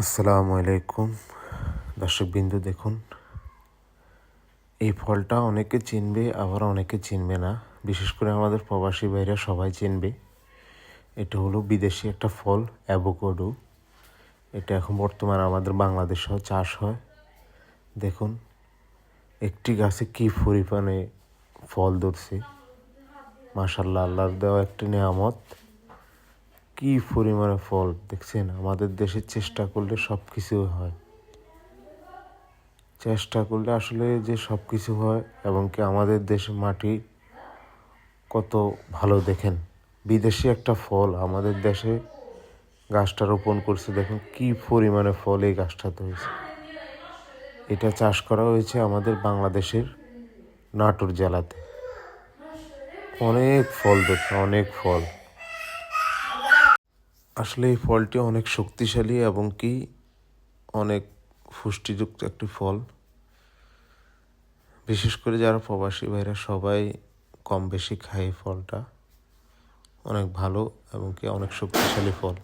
আসসালামু আলাইকুম। দর্শকবিন্দু দেখুন, এই ফলটা অনেকে চিনবে, আবার অনেকে চিনবে না। বিশেষ করে আমাদের প্রবাসী ভাইরা সবাই চিনবে। এটা হলো বিদেশি একটা ফল, অ্যাভোকাডো। এটা এখন বর্তমানে আমাদের বাংলাদেশেও চাষ হয়। দেখুন, একটি গাছে কি পরিমাণে ফল ধরছে। মাশাল্লাহ আল্লাহর দেওয়া একটি নিয়ামত। কি পরিমাণে ফল, দেখছেন? আমাদের দেশে চেষ্টা করলে সব কিছু হয়। চেষ্টা করলে আসলে যে সব কিছু হয়, এবং কি আমাদের দেশে মাটি কত ভালো, দেখেন? বিদেশি একটা ফল আমাদের দেশে গাছটা রোপণ করছে, দেখুন কি পরিমাণে ফল এই গাছটাতে হয়েছে। এটা চাষ করা হয়েছে আমাদের বাংলাদেশের নাটোর জেলাতে। অনেক ফল দেখছে অনেক ফল। আসলে এই ফলটি অনেক শক্তিশালী এবং কি অনেক পুষ্টিযুক্ত একটি ফল। বিশেষ করে যারা প্রবাসী ভাইরা সবাই কম বেশি খায় ফলটা। অনেক ভালো এবং কি অনেক শক্তিশালী ফল।